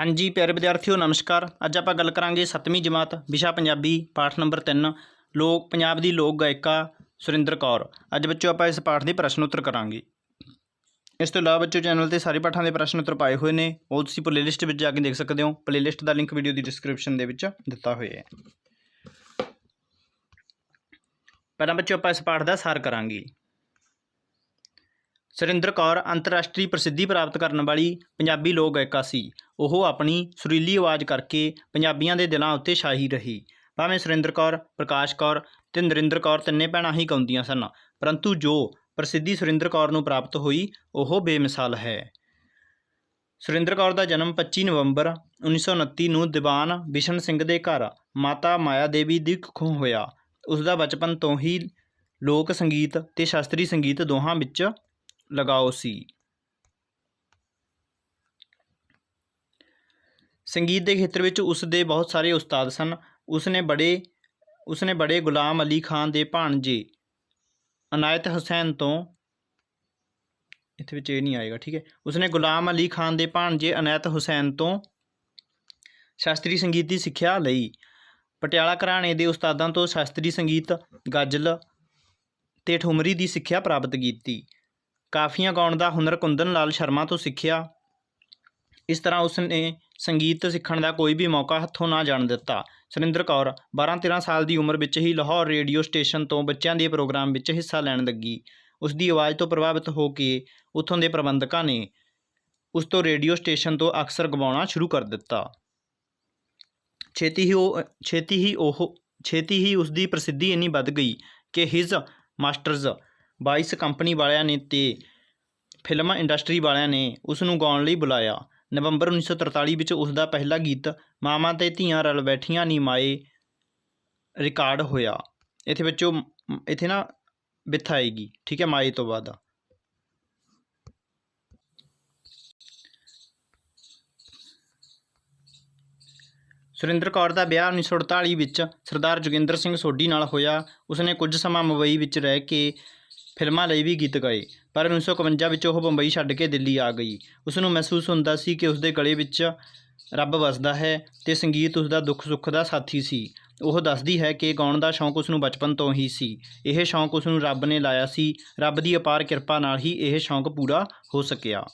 ਹਾਂਜੀ, ਪਿਆਰੇ ਵਿਦਿਆਰਥੀਓ, ਨਮਸਕਾਰ। ਅੱਜ ਆਪਾਂ ਗੱਲ ਕਰਾਂਗੇ 7ਵੀਂ ਜਮਾਤ, ਵਿਸ਼ਾ ਪੰਜਾਬੀ, ਪਾਠ ਨੰਬਰ 3 ਲੋਕ, ਪੰਜਾਬ ਦੀ ਲੋਕ ਗਾਇਕਾ ਸੁਰਿੰਦਰ ਕੌਰ। ਅੱਜ ਬੱਚਿਓ, ਆਪਾਂ ਇਸ ਪਾਠ ਦੇ ਪ੍ਰਸ਼ਨ ਉੱਤਰ ਕਰਾਂਗੇ। ਇਸ ਤੋਂ ਇਲਾਵਾ ਬੱਚਿਓ, ਚੈਨਲ ਤੇ ਸਾਰੇ ਪਾਠਾਂ ਦੇ ਪ੍ਰਸ਼ਨ ਉੱਤਰ ਪਾਏ ਹੋਏ ਨੇ। ਉਹ ਤੁਸੀਂ ਪਲੇਲਿਸਟ ਵਿੱਚ ਜਾ ਕੇ ਦੇਖ ਸਕਦੇ ਹੋ। ਪਲੇਲਿਸਟ ਦਾ ਲਿੰਕ ਵੀਡੀਓ ਦੀ ਡਿਸਕ੍ਰਿਪਸ਼ਨ ਦੇ ਵਿੱਚ ਦਿੱਤਾ ਹੋਇਆ ਹੈ। ਪਹਿਲਾਂ ਬੱਚਿਓ, ਆਪਾਂ ਇਸ ਪਾਠ ਦਾ ਸਾਰ ਕਰਾਂਗੇ। ਸੁਰਿੰਦਰ ਕੌਰ ਅੰਤਰਰਾਸ਼ਟਰੀ ਪ੍ਰਸਿੱਧੀ ਪ੍ਰਾਪਤ ਕਰਨ ਵਾਲੀ ਪੰਜਾਬੀ ਲੋਕ ਗਾਇਕਾ ਸੀ। ਉਹ ਆਪਣੀ ਸੁਰੀਲੀ ਆਵਾਜ਼ ਕਰਕੇ ਪੰਜਾਬੀਆਂ ਦੇ ਦਿਲਾਂ ਉੱਤੇ ਸ਼ਾਹੀ ਰਹੀ। ਭਾਵੇਂ ਸੁਰਿੰਦਰ ਕੌਰ, ਪ੍ਰਕਾਸ਼ ਕੌਰ ਤੇ ਨਰਿੰਦਰ ਕੌਰ ਤਿੰਨੇ ਭੈਣਾਂ ਹੀ ਗਾਉਂਦੀਆਂ ਸਨ, ਪਰੰਤੂ ਜੋ ਪ੍ਰਸਿੱਧੀ ਸੁਰਿੰਦਰ ਕੌਰ ਨੂੰ ਪ੍ਰਾਪਤ ਹੋਈ, ਉਹ ਬੇਮਿਸਾਲ ਹੈ। ਸੁਰਿੰਦਰ ਕੌਰ ਦਾ ਜਨਮ 25 ਨਵੰਬਰ 1929 ਨੂੰ ਦੀਵਾਨ ਬਿਸ਼ਨ ਸਿੰਘ ਦੇ ਘਰ ਮਾਤਾ ਮਾਇਆ ਦੇਵੀ ਦੀ ਕੁੱਖੋਂ ਹੋਇਆ। ਉਸ ਦਾ ਬਚਪਨ ਤੋਂ ਹੀ ਲੋਕ ਸੰਗੀਤ ਤੇ ਸ਼ਾਸਤਰੀ ਸੰਗੀਤ ਦੋਹਾਂ ਵਿੱਚ ਲਗਾਓ ਸੀ। ਸੰਗੀਤ ਦੇ ਖੇਤਰ ਵਿੱਚ ਉਸ ਦੇ ਬਹੁਤ ਸਾਰੇ ਉਸਤਾਦ ਸਨ। ਉਸ ਨੇ ਬੜੇ ਉਸ ਨੇ ਬੜੇ ਗੁਲਾਮ ਅਲੀ ਖਾਨ ਦੇ ਭਾਣਜੇ ਅਨਾਇਤ ਹੁਸੈਨ ਤੋਂ, ਇੱਥੇ ਵਿੱਚ ਇਹ ਨਹੀਂ ਆਏਗਾ, ਠੀਕ ਹੈ। ਉਸ ਨੇ ਗੁਲਾਮ ਅਲੀ ਖਾਨ ਦੇ ਭਾਣਜੇ ਅਨਾਇਤ ਹੁਸੈਨ ਤੋਂ ਸ਼ਾਸਤਰੀ ਸੰਗੀਤ ਦੀ ਸਿੱਖਿਆ ਲਈ ਪਟਿਆਲਾ ਘਰਾਣੇ ਦੇ ਉਸਤਾਦਾਂ ਤੋਂ ਸ਼ਾਸਤਰੀ ਸੰਗੀਤ ਗਾਜਲ ਤੇ ਠੁਮਰੀ ਦੀ ਸਿੱਖਿਆ ਪ੍ਰਾਪਤ ਕੀਤੀ। ਕਾਫੀਆਂ ਗਾਉਣ ਦਾ ਹੁਨਰ ਕੁੰਦਨ ਲਾਲ ਸ਼ਰਮਾ ਤੋਂ ਸਿੱਖਿਆ। ਇਸ ਤਰ੍ਹਾਂ ਉਸ ਨੇ ਸੰਗੀਤ ਸਿੱਖਣ ਦਾ ਕੋਈ ਵੀ ਮੌਕਾ ਹੱਥੋਂ ਨਾ ਜਾਣ ਦਿੱਤਾ। ਸੁਰਿੰਦਰ ਕੌਰ 12-13 ਸਾਲ ਦੀ ਉਮਰ ਵਿੱਚ ਹੀ ਲਾਹੌਰ ਰੇਡੀਓ ਸਟੇਸ਼ਨ ਤੋਂ ਬੱਚਿਆਂ ਦੇ ਪ੍ਰੋਗਰਾਮ ਵਿੱਚ ਹਿੱਸਾ ਲੈਣ ਲੱਗੀ। ਉਸ ਦੀ ਆਵਾਜ਼ ਤੋਂ ਪ੍ਰਭਾਵਿਤ ਹੋ ਕੇ ਉੱਥੋਂ ਦੇ ਪ੍ਰਬੰਧਕਾਂ ਨੇ ਉਸ ਤੋਂ ਰੇਡੀਓ ਸਟੇਸ਼ਨ ਤੋਂ ਅਕਸਰ ਗਵਾਉਣਾ ਸ਼ੁਰੂ ਕਰ ਦਿੱਤਾ। ਛੇਤੀ ਹੀ ਉਹ, ਛੇਤੀ ਹੀ ਉਹ, ਛੇਤੀ ਹੀ ਉਸ ਦੀ ਪ੍ਰਸਿੱਧੀ ਇੰਨੀ ਵੱਧ ਗਈ ਕਿ ਹਿਜ਼ ਮਾਸਟਰਜ਼ 22 ਕੰਪਨੀ ਵਾਲਿਆਂ ਨੇ ਤੇ ਫਿਲਮ ਇੰਡਸਟਰੀ ਵਾਲਿਆਂ ਨੇ ਉਸ ਨੂੰ ਗਾਉਣ ਲਈ ਬੁਲਾਇਆ। ਨਵੰਬਰ 1943 ਵਿੱਚ ਉਸ ਦਾ ਪਹਿਲਾ ਗੀਤ ਮਾਵਾਂ ਤੇ ਧੀਆਂ ਰਲ ਬੈਠੀਆਂ ਨੀ ਮਾਏ ਰਿਕਾਰਡ ਹੋਇਆ। ਇੱਥੇ ਵਿੱਚੋਂ ਇੱਥੇ ਨਾ ਬਿਥ ਆਏਗੀ ਠੀਕ ਹੈ, ਮਾਏ ਤੋਂ ਬਾਅਦ। ਸੁਰਿੰਦਰ ਕੌਰ ਦਾ ਵਿਆਹ 1948 ਵਿੱਚ ਸਰਦਾਰ ਜੋਗਿੰਦਰ ਸਿੰਘ ਸੋਢੀ ਨਾਲ ਹੋਇਆ। ਉਸਨੇ ਕੁਝ ਸਮਾਂ ਮੁੰਬਈ ਵਿੱਚ ਰਹਿ ਕੇ ਫਿਲਮਾਂ ਲਈ ਵੀ ਗੀਤ ਗਾਏ। ਪਰ 1951 ਵਿੱਚ ਉਹ ਬੰਬਈ ਛੱਡ ਕੇ ਦਿੱਲੀ ਆ ਗਈ। ਉਸ ਨੂੰ ਮਹਿਸੂਸ ਹੁੰਦਾ ਸੀ ਕਿ ਉਸ ਦੇ ਗਲੇ ਵਿੱਚ ਰੱਬ ਵਸਦਾ ਹੈ ਤੇ ਸੰਗੀਤ ਉਸ ਦਾ ਦੁੱਖ ਸੁੱਖ ਦਾ ਸਾਥੀ ਸੀ। ਉਹ ਦੱਸਦੀ ਹੈ ਕਿ ਗਾਉਣ ਦਾ ਸ਼ੌਂਕ ਉਸ ਨੂੰ ਬਚਪਨ ਤੋਂ ਹੀ ਸੀ। ਇਹ ਸ਼ੌਂਕ ਉਸ ਨੂੰ ਰੱਬ ਨੇ ਲਾਇਆ ਸੀ। ਰੱਬ ਦੀ ਅਪਾਰ ਕਿਰਪਾ ਨਾਲ ਹੀ ਇਹ ਸ਼ੌਂਕ ਪੂਰਾ ਹੋ ਸਕਿਆ।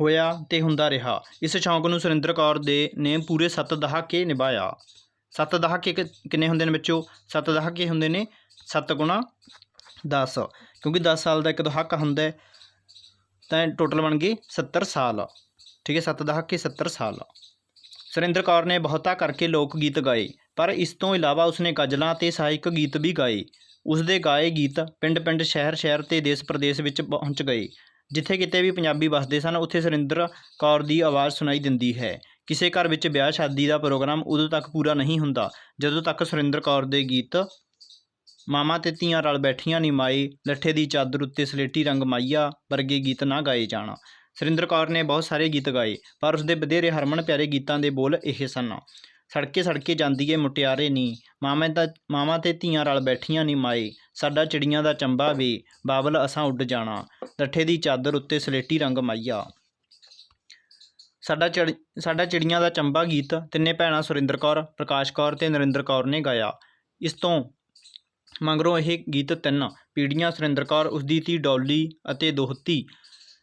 ਹੋਇਆ ਤੇ ਹੁੰਦਾ ਰਿਹਾ। ਇਸ ਸ਼ੌਂਕ ਨੂੰ ਸੁਰਿੰਦਰ ਕੌਰ ਦੇ ਨੇ ਪੂਰੇ 7 ਦਹਾਕੇ ਨਿਭਾਇਆ। 7 ਦਹਾਕੇ ਕਿੰਨੇ ਹੁੰਦੇ ਨੇ ਬੱਚੋ 7 ਦਹਾਕੇ ਹੁੰਦੇ ਨੇ 7 ਗੁਣਾ 10 ਕਿਉਂਕਿ 10 ਸਾਲ ਦਾ ਇੱਕ ਦਹਾਕਾ ਹੁੰਦਾ ਤਾਂ ਟੋਟਲ ਬਣ ਗਏ 70 ਸਾਲ। ਠੀਕ ਹੈ 7 ਦਹਾਕੇ 70 ਸਾਲ। ਸੁਰਿੰਦਰ ਕੌਰ ਨੇ ਬਹੁਤਾ ਕਰਕੇ ਲੋਕ ਗੀਤ ਗਾਏ, ਪਰ ਇਸ ਤੋਂ ਇਲਾਵਾ ਉਸਨੇ ਗਜ਼ਲਾਂ ਤੇ ਸਹਾਇਕ ਗੀਤ ਵੀ ਗਾਏ। ਉਸ ਦੇ ਗਾਏ ਗੀਤ ਪਿੰਡ-ਪਿੰਡ, ਸ਼ਹਿਰ-ਸ਼ਹਿਰ ਤੇ ਦੇਸ਼-ਪ੍ਰਦੇਸ਼ ਵਿੱਚ ਪਹੁੰਚ ਗਏ, ਜਿੱਥੇ ਕਿਤੇ ਵੀ ਪੰਜਾਬੀ ਵੱਸਦੇ ਸਨ, ਉੱਥੇ ਸੁਰਿੰਦਰ ਕੌਰ ਦੀ ਆਵਾਜ਼ ਸੁਣਾਈ ਦਿੰਦੀ ਹੈ। ਕਿਸੇ ਘਰ ਵਿੱਚ ਵਿਆਹ ਸ਼ਾਦੀ ਦਾ ਪ੍ਰੋਗਰਾਮ ਉਦੋਂ ਤੱਕ ਪੂਰਾ ਨਹੀਂ ਹੁੰਦਾ, ਜਦੋਂ ਤੱਕ ਸੁਰਿੰਦਰ ਕੌਰ ਦੇ ਗੀਤ ਮਾਮਾ ਤੇ ਧੀਆਂ ਰਲ ਬੈਠੀਆਂ ਨੀ ਮਾਏ, ਲੱਠੇ ਦੀ ਚਾਦਰ ਉੱਤੇ ਸਲੇਟੀ ਰੰਗ ਮਾਈਆ ਵਰਗੇ ਗੀਤ ਨਾ ਗਾਏ ਜਾਣ। ਸੁਰਿੰਦਰ ਕੌਰ ਨੇ ਬਹੁਤ ਸਾਰੇ ਗੀਤ ਗਾਏ, ਪਰ ਉਸਦੇ ਵਧੇਰੇ ਹਰਮਨ ਪਿਆਰੇ ਗੀਤਾਂ ਦੇ ਬੋਲ ਇਹ ਸਨ। ਸੜਕੇ ਸੜਕੇ ਜਾਂਦੀ ਏ ਮੁਟਿਆਰੇ ਨੀ, ਮਾਮੇ ਦਾ ਮਾਮਾ ਤੇ ਧੀਆਂ ਰਲ ਬੈਠੀਆਂ ਨੀ ਮਾਏ, ਸਾਡਾ ਚਿੜੀਆਂ ਦਾ ਚੰਬਾ ਵੇ ਬਾਬਲ ਅਸਾਂ ਉੱਡ ਜਾਣਾ, ਲੱਠੇ ਦੀ ਚਾਦਰ ਉੱਤੇ ਸਲੇਟੀ ਰੰਗ ਮਾਈਆ ਸਾਡਾ ਚਿੜ, ਸਾਡਾ ਚਿੜੀਆਂ ਦਾ ਚੰਬਾ ਗੀਤ ਤਿੰਨੇ ਭੈਣਾਂ ਸੁਰਿੰਦਰ ਕੌਰ, ਪ੍ਰਕਾਸ਼ ਕੌਰ ਤੇ ਨਰਿੰਦਰ ਕੌਰ ਨੇ ਗਾਇਆ। ਇਸ ਤੋਂ ਮਗਰੋਂ ਇਹ ਗੀਤ ਤਿੰਨ ਪੀੜੀਆਂ ਸੁਰਿੰਦਰ ਕੌਰ, ਉਸਦੀ ਧੀ ਡੌਲੀ ਅਤੇ ਦੋਹਤੀ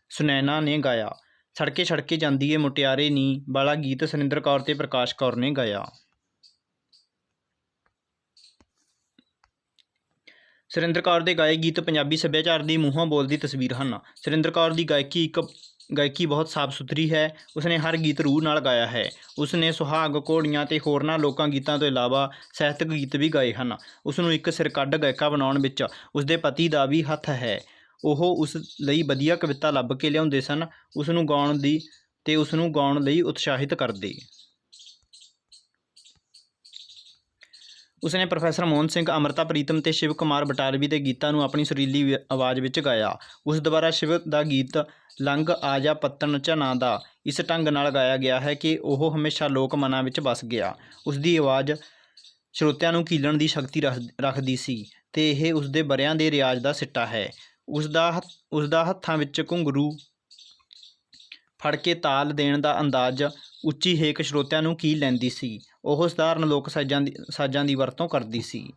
ਸੁਨੈਨਾ ਨੇ ਗਾਇਆ। ਸੜਕੇ ਸੜਕੇ ਜਾਂਦੀ ਏ ਮੁਟਿਆਰੇ ਨੀ, ਵਾਲਾ ਗੀਤ ਸੁਰਿੰਦਰ ਕੌਰ ਤੇ ਪ੍ਰਕਾਸ਼ ਕੌਰ ਨੇ ਗਾਇਆ। ਸੁਰਿੰਦਰ ਕੌਰ ਦੇ ਗਾਏ ਗੀਤ ਪੰਜਾਬੀ ਸੱਭਿਆਚਾਰ ਦੀ ਮੂੰਹੋਂ ਬੋਲਦੀ ਤਸਵੀਰ ਹਨ। ਸੁਰਿੰਦਰ ਕੌਰ ਦੀ ਗਾਇਕੀ ਇੱਕ ਗਾਇਕੀ ਬਹੁਤ ਸਾਫ਼ ਸੁਥਰੀ ਹੈ, ਉਸਨੇ ਹਰ ਗੀਤ ਰੂਹ ਨਾਲ ਗਾਇਆ ਹੈ। ਉਸਨੇ ਸੁਹਾਗ, ਘੋੜੀਆਂ ਤੇ ਹੋਰਨਾਂ ਲੋਕਾਂ ਗੀਤਾਂ ਤੋਂ ਇਲਾਵਾ ਸਾਹਿਤਕ ਗੀਤ ਵੀ ਗਾਏ ਹਨ। ਉਸ ਨੂੰ ਇੱਕ ਸਿਰਕੱਢ ਗਾਇਕਾ ਬਣਾਉਣ ਵਿੱਚ ਉਸਦੇ ਪਤੀ ਦਾ ਵੀ ਹੱਥ ਹੈ। ਉਹ ਉਸ ਲਈ ਵਧੀਆ ਕਵਿਤਾ ਲੱਭ ਕੇ ਲਿਆਉਂਦੇ ਸਨ ਉਸ ਨੂੰ ਗਾਉਣ ਦੀ ਤੇ ਉਸ ਨੂੰ ਗਾਉਣ ਲਈ ਉਤਸ਼ਾਹਿਤ ਕਰਦੇ। ਉਸਨੇ ਪ੍ਰੋਫੈਸਰ ਮੋਹਨ ਸਿੰਘ, ਅਮਰਤਾ, ਪ੍ਰੀਤਮ ਤੇ ਸ਼ਿਵ ਕੁਮਾਰ ਬਟਾਲਵੀ ਦੇ ਗੀਤਾਂ ਨੂੰ ਆਪਣੀ ਸੁਰੀਲੀ ਵਿ- ਆਵਾਜ਼ ਵਿੱਚ ਗਾਇਆ। ਉਸ ਦੁਆਰਾ ਸ਼ਿਵ ਦਾ ਗੀਤ ਲੰਗ ਆਜਾ ਪੱਤਨ ਝਨਾ ਦਾ। ਇਸ ਢੰਗ ਨਾਲ ਗਾਇਆ ਗਿਆ ਹੈ ਕਿ ਉਹ ਹਮੇਸ਼ਾ ਲੋਕ ਮਨਾਂ ਵਿੱਚ ਵਸ ਗਿਆ। ਉਸ ਦੀ ਆਵਾਜ਼ ਸਰੋਤਿਆਂ ਨੂੰ ਕੀਲਣ ਦੀ ਸ਼ਕਤੀ ਰੱਖ- ਰੱਖਦੀ ਸੀ ਤੇ ਇਹ ਉਸ ਦੇ ਬਰਿਆਂ ਦੇ ਰਿਆਜ਼ ਦਾ ਸਿੱਟਾ ਹੈ। ਉਸ ਦਾ ਹੱਥ- ਉਸ ਦਾ ਹੱਥਾਂ ਵਿੱਚ ਘੁੰਗਰੂ ਫੜ ਕੇ ਤਾਲ ਦੇਣ ਦਾ ਅੰਦਾਜ਼ ਉੱਚੀ ਹੇਕ ਸਰੋਤਿਆਂ ਨੂੰ ਕੀ ਲੈਂਦੀ ਸੀ। ਉਹ ਸਧਾਰਨ ਲੋਕ ਸਾਜ਼ਾਂ ਦੀ ਸਾਜ਼ਾਂ ਦੀ ਵਰਤੋਂ ਕਰਦੀ ਸੀ।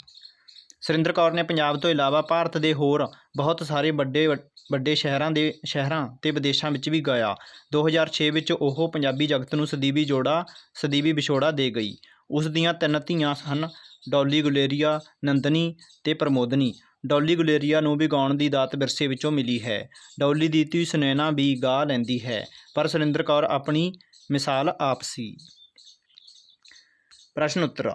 ਸੁਰਿੰਦਰ ਕੌਰ ਨੇ ਪੰਜਾਬ ਤੋਂ ਇਲਾਵਾ ਭਾਰਤ ਦੇ ਹੋਰ ਬਹੁਤ ਸਾਰੇ ਵੱਡੇ ਵੱਡੇ ਸ਼ਹਿਰਾਂ ਦੇ, ਸ਼ਹਿਰਾਂ ਤੇ ਵਿਦੇਸ਼ਾਂ ਵਿੱਚ ਵੀ ਗਾਇਆ 2006 ਵਿੱਚ ਉਹ ਪੰਜਾਬੀ ਜਗਤ ਨੂੰ ਸਦੀਵੀ ਜੋੜਾ, ਸਦੀਵੀ ਵਿਛੋੜਾ ਦੇ ਗਈ। ਉਸ ਦੀਆਂ ਤਿੰਨ ਧੀਆਂ ਹਨ ਡੌਲੀ ਗੁਲੇਰੀਆ, ਨੰਦਨੀ ਤੇ ਪ੍ਰਮੋਦਨੀ। ਡੌਲੀ ਗੁਲੇਰੀਆ ਨੂੰ ਵੀ ਗਾਉਣ ਦੀ ਦਾਤ ਵਿਰਸੇ ਵਿੱਚੋਂ ਮਿਲੀ ਹੈ। ਡੌਲੀ ਦੀ ਧੀ ਸੁਨੈਣਾ ਵੀ ਗਾ ਲੈਂਦੀ ਹੈ, ਪਰ ਸੁਰਿੰਦਰ ਕੌਰ ਆਪਣੀ ਮਿਸਾਲ ਆਪ ਸੀ। ਪ੍ਰਸ਼ਨ ਉੱਤਰ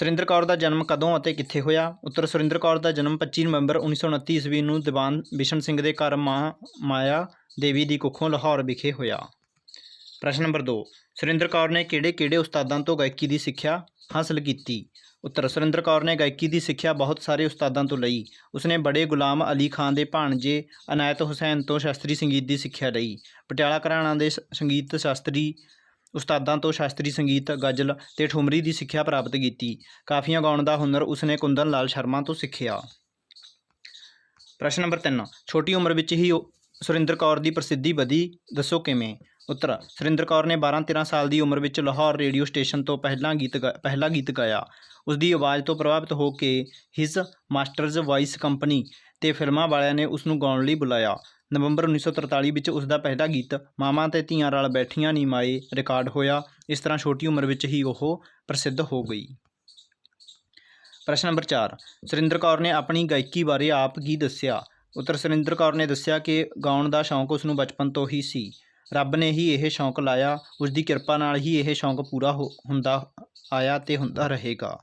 ਸੁਰਿੰਦਰ ਕੌਰ ਦਾ ਜਨਮ ਕਦੋਂ ਅਤੇ ਕਿੱਥੇ ਹੋਇਆ? ਉੱਤਰ ਸੁਰਿੰਦਰ ਕੌਰ ਦਾ ਜਨਮ 25 ਨਵੰਬਰ 1929 ਈਸਵੀ ਨੂੰ ਦੀਵਾਨ ਬਿਸ਼ਨ ਸਿੰਘ ਦੇ ਘਰ ਮਾਂ ਮਾਇਆ ਦੇਵੀ ਦੀ ਕੁੱਖੋਂ ਲਾਹੌਰ ਵਿਖੇ ਹੋਇਆ। ਪ੍ਰਸ਼ਨ ਨੰਬਰ 2 ਸੁਰਿੰਦਰ ਕੌਰ ਨੇ ਕਿਹੜੇ-ਕਿਹੜੇ ਉਸਤਾਦਾਂ ਤੋਂ ਗਾਇਕੀ ਦੀ ਸਿੱਖਿਆ ਹਾਸਲ ਕੀਤੀ? ਉੱਤਰ, ਸੁਰਿੰਦਰ ਕੌਰ ਨੇ ਗਾਇਕੀ ਦੀ ਸਿੱਖਿਆ ਬਹੁਤ ਸਾਰੇ ਉਸਤਾਦਾਂ ਤੋਂ ਲਈ। ਉਸਨੇ ਬੜੇ ਗੁਲਾਮ ਅਲੀ ਖਾਨ ਦੇ ਭਾਣਜੇ ਅਨਾਇਤ ਹੁਸੈਨ ਤੋਂ ਸ਼ਾਸਤਰੀ ਸੰਗੀਤ ਦੀ ਸਿੱਖਿਆ ਲਈ। ਪਟਿਆਲਾ ਘਰਾਣਾ ਦੇ ਸੰਗੀਤ ਸ਼ਾਸਤਰੀ ਉਸਤਾਦਾਂ ਤੋਂ ਸ਼ਾਸਤਰੀ ਸੰਗੀਤ, ਗਜ਼ਲ ਤੇ ਠੁਮਰੀ ਦੀ ਸਿੱਖਿਆ ਪ੍ਰਾਪਤ ਕੀਤੀ। ਕਾਫੀਆਂ ਗਾਉਣ ਦਾ ਹੁਨਰ ਉਸਨੇ ਕੁੰਦਨ ਲਾਲ ਸ਼ਰਮਾ ਤੋਂ ਸਿੱਖਿਆ। ਪ੍ਰਸ਼ਨ ਨੰਬਰ 3 ਛੋਟੀ ਉਮਰ ਵਿੱਚ ਹੀ ਉਹ- ਸੁਰਿੰਦਰ ਕੌਰ ਦੀ ਪ੍ਰਸਿੱਧੀ ਵਧੀ, ਦੱਸੋ ਕਿਵੇਂ? ਉੱਤਰ, ਸੁਰਿੰਦਰ ਕੌਰ ਨੇ 12-13 ਸਾਲ ਦੀ ਉਮਰ ਵਿੱਚ ਲਾਹੌਰ ਰੇਡੀਓ ਸਟੇਸ਼ਨ ਤੋਂ ਪਹਿਲਾ ਗੀਤ ਗਾ- ਪਹਿਲਾ ਗੀਤ ਗਾਇਆ। ਉਸ ਦੀ ਆਵਾਜ਼ ਤੋਂ ਪ੍ਰਭਾਵਿਤ ਹੋ ਕੇ ਹਿਸ ਮਾਸਟਰਜ਼ ਵਾਇਸ ਕੰਪਨੀ ਤੇ ਫਿਲਮਾਂ ਵਾਲਿਆਂ ਨੇ ਉਸ ਨੂੰ ਗਾਉਣ ਲਈ ਬੁਲਾਇਆ। ਨਵੰਬਰ 1943 ਵਿੱਚ ਉਸ ਦਾ ਪਹਿਲਾ ਗੀਤ ਮਾਮਾ ਤੇ ਧੀਆਂ ਨਾਲ ਬੈਠੀਆਂ ਨੀ ਮਾਏ, ਰਿਕਾਰਡ ਹੋਇਆ। ਇਸ ਤਰ੍ਹਾਂ ਛੋਟੀ ਉਮਰ ਵਿੱਚ ਹੀ ਉਹ ਪ੍ਰਸਿੱਧ ਹੋ ਗਈ। ਪ੍ਰਸ਼ਨ ਨੰਬਰ 4 ਸੁਰਿੰਦਰ ਕੌਰ ਨੇ ਆਪਣੀ ਗਾਇਕੀ ਬਾਰੇ ਆਪ ਕੀ ਦੱਸਿਆ? ਉੱਤਰ, ਸੁਰਿੰਦਰ ਕੌਰ ਨੇ ਦੱਸਿਆ ਕਿ ਗਾਉਣ ਦਾ ਸ਼ੌਂਕ ਉਸ ਨੂੰ ਬਚਪਨ ਤੋਂ ਹੀ ਸੀ। ਰੱਬ ਨੇ ਹੀ ਇਹ ਸ਼ੌਂਕ ਲਾਇਆ ਉਸ ਦੀ ਕਿਰਪਾ ਨਾਲ ਹੀ ਇਹ ਸ਼ੌਂਕ ਪੂਰਾ ਹੋ- ਹੁੰਦਾ ਆਇਆ ਤੇ ਹੁੰਦਾ ਰਹੇਗਾ।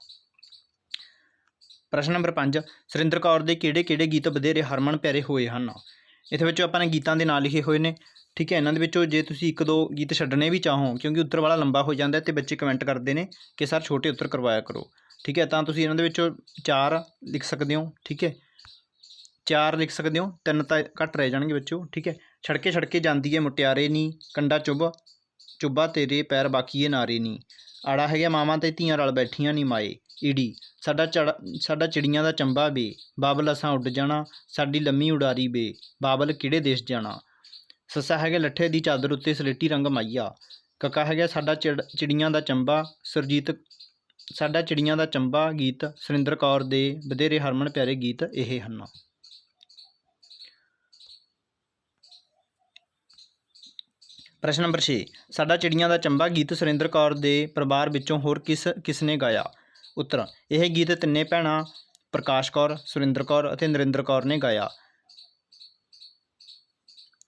ਪ੍ਰਸ਼ਨ ਨੰਬਰ 5 ਸੁਰਿੰਦਰ ਕੌਰ ਦੇ ਕਿਹੜੇ-ਕਿਹੜੇ ਗੀਤ ਵਧੇਰੇ ਹਰਮਨ ਪਿਆਰੇ ਹੋਏ ਹਨ? ਇਹਦੇ ਵਿੱਚੋਂ ਆਪਾਂ ਨੇ ਗੀਤਾਂ ਦੇ ਨਾਂ ਲਿਖੇ ਹੋਏ ਨੇ, ਠੀਕ ਹੈ, ਇਹਨਾਂ ਦੇ ਵਿੱਚੋਂ ਜੇ ਤੁਸੀਂ ਇੱਕ ਦੋ ਗੀਤ ਛੱਡਣੇ ਵੀ ਚਾਹੋ, ਕਿਉਂਕਿ ਉੱਤਰ ਵਾਲਾ ਲੰਬਾ ਹੋ ਜਾਂਦਾ ਹੈ ਤੇ ਬੱਚੇ ਕਮੈਂਟ ਕਰਦੇ ਨੇ ਕਿ ਸਰ ਛੋਟੇ ਉੱਤਰ ਕਰਵਾਇਆ ਕਰੋ, ਠੀਕ ਹੈ, ਤਾਂ ਤੁਸੀਂ ਇਹਨਾਂ ਦੇ ਵਿੱਚੋਂ ਚਾਰ ਲਿਖ ਸਕਦੇ ਹੋ, ਠੀਕ ਹੈ, ਚਾਰ ਲਿਖ ਸਕਦੇ ਹੋ, ਤਿੰਨ ਤਾਂ ਘੱਟ ਰਹਿ ਜਾਣਗੇ ਬੱਚੋ ਠੀਕ ਹੈ, ਛੜਕੇ ਛੜਕੇ ਜਾਂਦੀ ਹੈ ਮੁਟਿਆਰੇ ਨੀ, ਕੰਡਾ ਚੁੱਭ ਚੁੱਬਾ ਤੇਰੇ ਪੈਰ ਬਾਕੀ ਬਾਕੀਏ ਨਾਰੇ ਨੀ, ਆੜਾ ਹੈਗਾ ਮਾਵਾਂ ਤੇ ਧੀਆਂ ਰਲ ਬੈਠੀਆਂ ਨੀ ਮਾਏ ਈੜੀ ਸਾਡਾ ਚੜ, ਸਾਡਾ ਚਿੜੀਆਂ ਦਾ ਚੰਬਾ ਬੇ ਬਾਬਲ ਅਸਾਂ ਉੱਡ ਜਾਣਾ, ਸਾਡੀ ਲੰਮੀ ਉਡਾਰੀ ਬੇ ਬਾਬਲ ਕਿਹੜੇ ਦੇਸ਼ ਜਾਣਾ? ਸੱਸਾ ਹੈਗਾ ਲੱਠੇ ਦੀ ਚਾਦਰ ਉੱਤੇ ਸਲੇਟੀ ਰੰਗ ਮਾਈਆ। ਕਕਾ ਹੈਗਾ ਸਾਡਾ ਚਿੜ, ਚਿੜੀਆਂ ਦਾ ਚੰਬਾ, ਸੁਰਜੀਤ, ਸਾਡਾ ਚਿੜੀਆਂ ਦਾ ਚੰਬਾ ਗੀਤ, ਸੁਰਿੰਦਰ ਕੌਰ ਦੇ ਵਧੇਰੇ ਹਰਮਨ ਪਿਆਰੇ ਗੀਤ ਇਹ ਹਨ। ਪ੍ਰਸ਼ਨ ਨੰਬਰ 6 ਸਾਡਾ ਚਿੜੀਆਂ ਦਾ ਚੰਬਾ ਗੀਤ ਸੁਰਿੰਦਰ ਕੌਰ ਦੇ ਪਰਿਵਾਰ ਵਿੱਚੋਂ ਹੋਰ ਕਿਸ ਕਿਸ ਨੇ ਗਾਇਆ? ਉੱਤਰ ਇਹ ਗੀਤ ਤਿੰਨੇ ਭੈਣਾਂ ਪ੍ਰਕਾਸ਼ ਕੌਰ, ਸੁਰਿੰਦਰ ਕੌਰ ਅਤੇ ਨਰਿੰਦਰ ਕੌਰ ਨੇ ਗਾਇਆ।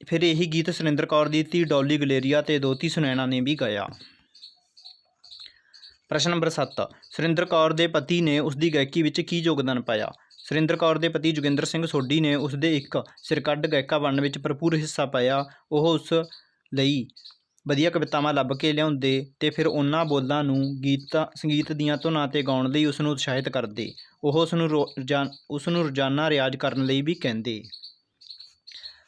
ਫਿਰ ਇਹੀ ਗੀਤ ਸੁਰਿੰਦਰ ਕੌਰ ਦੀ ਧੀ ਡੌਲੀ ਗਲੇਰੀਆ ਤੇ ਦੋਤੀ ਸੁਨੈਣਾ ਨੇ ਵੀ ਗਾਇਆ। ਪ੍ਰਸ਼ਨ ਨੰਬਰ 7 ਸੁਰਿੰਦਰ ਕੌਰ ਦੇ ਪਤੀ ਨੇ ਉਸ ਦੀ ਗਾਇਕੀ ਵਿੱਚ ਕੀ ਯੋਗਦਾਨ ਪਾਇਆ? ਸੁਰਿੰਦਰ ਕੌਰ ਦੇ ਪਤੀ ਜੋਗਿੰਦਰ ਸਿੰਘ ਸੋਢੀ ਨੇ ਉਸ ਦੇ ਇੱਕ ਸਿਰਕੱਢ ਗਾਇਕਾ ਬਣਨ ਵਿੱਚ ਭਰਪੂਰ ਹਿੱਸਾ ਪਾਇਆ। ਉਹ ਉਸ ਲਈ ਵਧੀਆ ਕਵਿਤਾਵਾਂ ਲੱਭ ਕੇ ਲਿਆਉਂਦੇ ਅਤੇ ਫਿਰ ਉਹਨਾਂ ਬੋਲਾਂ ਨੂੰ ਗੀਤਾਂ, ਸੰਗੀਤ ਦੀਆਂ ਧੁਨਾਂ ਤੇ ਗਾਉਣ ਲਈ ਉਸ ਨੂੰ ਉਤਸ਼ਾਹਿਤ ਕਰਦੇ। ਉਹ ਉਸ ਨੂੰ ਰੋਜ਼ਾ ਉਸ ਨੂੰ ਰੋਜ਼ਾਨਾ ਰਿਆਜ਼ ਕਰਨ ਲਈ ਵੀ ਕਹਿੰਦੇ।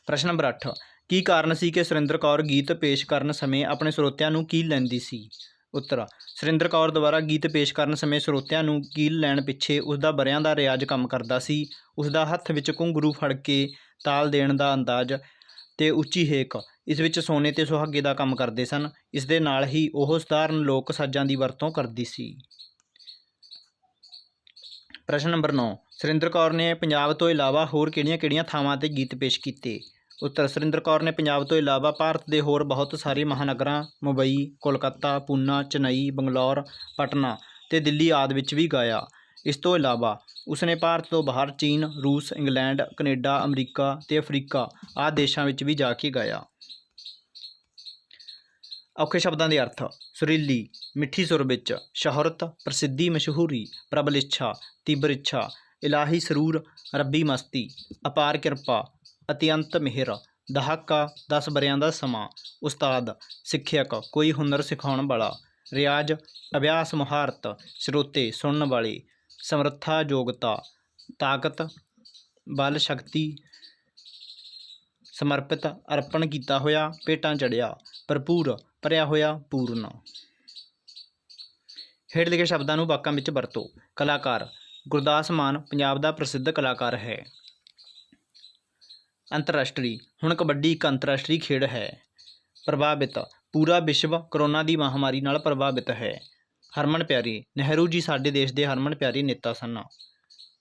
ਪ੍ਰਸ਼ਨ ਨੰਬਰ 8 ਕੀ ਕਾਰਨ ਸੀ ਕਿ ਸੁਰਿੰਦਰ ਕੌਰ ਗੀਤ ਪੇਸ਼ ਕਰਨ ਸਮੇਂ ਆਪਣੇ ਸਰੋਤਿਆਂ ਨੂੰ ਕੀ ਲੈਂਦੀ ਸੀ? ਉੱਤਰ। ਸੁਰਿੰਦਰ ਕੌਰ ਦੁਆਰਾ ਗੀਤ ਪੇਸ਼ ਕਰਨ ਸਮੇਂ ਸਰੋਤਿਆਂ ਨੂੰ ਕੀਲ ਲੈਣ ਪਿੱਛੇ ਉਸ ਦਾ ਬਰਿਆਂ ਦਾ ਰਿਆਜ਼ ਕੰਮ ਕਰਦਾ ਸੀ। ਉਸ ਦਾ ਹੱਥ ਵਿੱਚ ਘੁੰਗਰੂ ਫੜ ਕੇ ਤਾਲ ਦੇਣ ਦਾ ਅੰਦਾਜ਼ ਤੇ ਉੱਚੀ ਹੇਕ। ਇਸ ਵਿੱਚ ਸੋਨੇ ਤੇ ਸੁਹਾਗੇ ਦਾ ਕੰਮ ਕਰਦੇ ਸਨ। ਇਸ ਦੇ ਨਾਲ ਹੀ ਉਹ ਸਧਾਰਨ ਲੋਕ ਸਾਜ਼ਾਂ ਦੀ ਵਰਤੋਂ ਕਰਦੀ ਸੀ। ਪ੍ਰਸ਼ਨ ਨੰਬਰ 9 ਸੁਰਿੰਦਰ ਕੌਰ ਨੇ ਪੰਜਾਬ ਤੋਂ ਇਲਾਵਾ ਹੋਰ ਕਿਹੜੀਆਂ-ਕਿਹੜੀਆਂ ਥਾਵਾਂ ਤੇ ਗੀਤ ਪੇਸ਼ ਕੀਤੇ? ਉੱਤਰ ਸੁਰਿੰਦਰ ਕੌਰ ਨੇ ਪੰਜਾਬ ਤੋਂ ਇਲਾਵਾ ਭਾਰਤ ਦੇ ਹੋਰ ਬਹੁਤ ਸਾਰੇ ਮਹਾਨਗਰਾਂ, ਮੁੰਬਈ, ਕੋਲਕਾਤਾ, ਪੂਨਾ, ਚੇਨਈ, ਬੰਗਲੌਰ, ਪਟਨਾ ਤੇ ਦਿੱਲੀ ਆਦਿ ਵਿੱਚ ਵੀ ਗਾਇਆ। ਇਸ ਤੋਂ ਇਲਾਵਾ ਉਸਨੇ ਭਾਰਤ ਤੋਂ ਬਾਹਰ ਚੀਨ, ਰੂਸ, ਇੰਗਲੈਂਡ, ਕੈਨੇਡਾ, ਅਮਰੀਕਾ ਤੇ ਅਫਰੀਕਾ ਆਦਿ ਦੇਸ਼ਾਂ ਵਿੱਚ ਵੀ ਜਾ ਕੇ ਗਾਇਆ। ਔਖੇ ਸ਼ਬਦਾਂ ਦੇ ਅਰਥ, ਸੁਰੀਲੀ, ਮਿੱਠੀ ਸੁਰ ਵਿੱਚ ਸ਼ਹਰਤ, ਪ੍ਰਸਿੱਧੀ, ਮਸ਼ਹੂਰੀ, ਪ੍ਰਬਲ ਇੱਛਾ, ਤੀਬਰ ਇੱਛਾ, ਇਲਾਹੀ ਸਰੂਰ, ਰੱਬੀ ਮਸਤੀ, ਅਪਾਰ ਕਿਰਪਾ, ਅਤਿਅੰਤ ਮਿਹਰ, ਦਹਾਕਾ 10 ਬਰਿਆਂ ਦਾ ਸਮਾਂ, ਉਸਤਾਦ, ਸਿੱਖਿਅਕ, ਕੋਈ ਹੁਨਰ ਸਿਖਾਉਣ ਵਾਲਾ, ਰਿਆਜ਼, ਅਭਿਆਸ ਮੁਹਾਰਤ, ਸਰੋਤੇ ਸੁਣਨ ਵਾਲੇ ਸਮਰੱਥਾ, ਯੋਗਤਾ, ਤਾਕਤ, ਬਲ, ਸ਼ਕਤੀ, ਸਮਰਪਿਤ, ਅਰਪਣ ਕੀਤਾ ਹੋਇਆ ਪੇਟਾਂ ਚੜਿਆ ਭਰਪੂਰ, ਭਰਿਆ ਹੋਇਆ, ਪੂਰਨ। ਹੇਠ ਲਿਖੇ ਸ਼ਬਦਾਂ ਨੂੰ ਵਾਕਾਂ ਵਿੱਚ ਵਰਤੋ। ਕਲਾਕਾਰ ਗੁਰਦਾਸ ਮਾਨ ਪੰਜਾਬ ਦਾ ਪ੍ਰਸਿੱਧ ਕਲਾਕਾਰ ਹੈ। ਅੰਤਰਰਾਸ਼ਟਰੀ ਹੁਣ ਕਬੱਡੀ ਇੱਕ ਅੰਤਰਰਾਸ਼ਟਰੀ ਖੇਡ ਹੈ। ਪ੍ਰਭਾਵਿਤ ਪੂਰਾ ਵਿਸ਼ਵ ਕਰੋਨਾ ਦੀ ਮਹਾਮਾਰੀ ਨਾਲ ਪ੍ਰਭਾਵਿਤ ਹੈ। ਹਰਮਨ ਪਿਆਰੀ, ਨਹਿਰੂ ਜੀ ਸਾਡੇ ਦੇਸ਼ ਦੇ ਹਰਮਨ ਪਿਆਰੀ ਨੇਤਾ ਸਨ।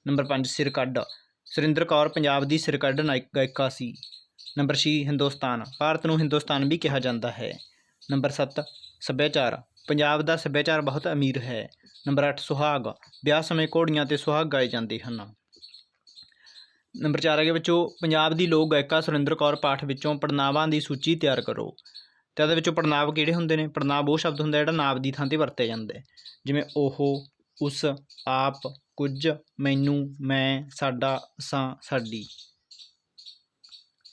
ਨੰਬਰ 5 ਸਿਰਕੱਢ ਸੁਰਿੰਦਰ ਕੌਰ ਪੰਜਾਬ ਦੀ ਸਿਰਕੱਢ ਨਾਇਕ ਗਾਇਕਾ ਸੀ। ਨੰਬਰ 6 ਹਿੰਦੁਸਤਾਨ। ਭਾਰਤ ਨੂੰ ਹਿੰਦੁਸਤਾਨ ਵੀ ਕਿਹਾ ਜਾਂਦਾ ਹੈ। ਨੰਬਰ 7 ਸੱਭਿਆਚਾਰ। ਪੰਜਾਬ ਦਾ ਸੱਭਿਆਚਾਰ ਬਹੁਤ ਅਮੀਰ ਹੈ। ਨੰਬਰ 8 ਸੁਹਾਗ। ਵਿਆਹ ਸਮੇਂ ਘੋੜੀਆਂ ਤੇ ਸੁਹਾਗ ਗਾਏ ਜਾਂਦੇ ਹਨ। ਨੰਬਰ 4 ਅਗੇ ਵਿੱਚੋਂ। ਪੰਜਾਬ ਦੀ ਲੋਕ ਗਾਇਕਾ ਸੁਰਿੰਦਰ ਕੌਰ ਪਾਠ ਵਿੱਚੋਂ ਪੜਨਾਵਾਂ ਦੀ ਸੂਚੀ ਤਿਆਰ ਕਰੋ। ਤੇ ਉਹਦੇ ਵਿੱਚੋਂ ਪੜਨਾਵ ਕਿਹੜੇ ਹੁੰਦੇ ਨੇ? ਪੜਨਾਵ ਉਹ ਸ਼ਬਦ ਹੁੰਦਾ ਜਿਹੜਾ ਨਾਵ ਦੀ ਥਾਂ ਤੇ ਵਰਤਿਆ ਜਾਂਦਾ ਹੈ ਜਿਵੇਂ ਉਹ, ਉਸ, ਆਪ, ਕੁਝ, ਮੈਨੂੰ, ਮੈਂ, ਸਾਡਾ ਅਸਾਂ ਸਾਡੀ।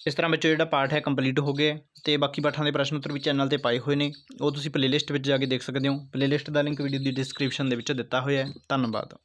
ਇਸ ਤਰ੍ਹਾਂ ਵਿੱਚੋਂ ਜਿਹੜਾ ਪਾਠ ਹੈ ਕੰਪਲੀਟ ਹੋ ਗਿਆ ਹੈ ਤੇ ਬਾਕੀ ਪਾਠਾਂ ਦੇ ਪ੍ਰਸ਼ਨ ਉੱਤਰ ਵੀ ਚੈਨਲ ਤੇ ਪਾਏ ਹੋਏ ਨੇ। ਉਹ ਤੁਸੀਂ ਪਲੇਲਿਸਟ ਵਿੱਚ ਜਾ ਕੇ ਦੇਖ ਸਕਦੇ ਹੋ। ਪਲੇਲਿਸਟ ਦਾ ਲਿੰਕ ਵੀਡੀਓ ਦੀ ਡਿਸਕ੍ਰਿਪਸ਼ਨ ਦੇ ਵਿੱਚ ਦਿੱਤਾ ਹੋਇਆ ਹੈ। ਧੰਨਵਾਦ।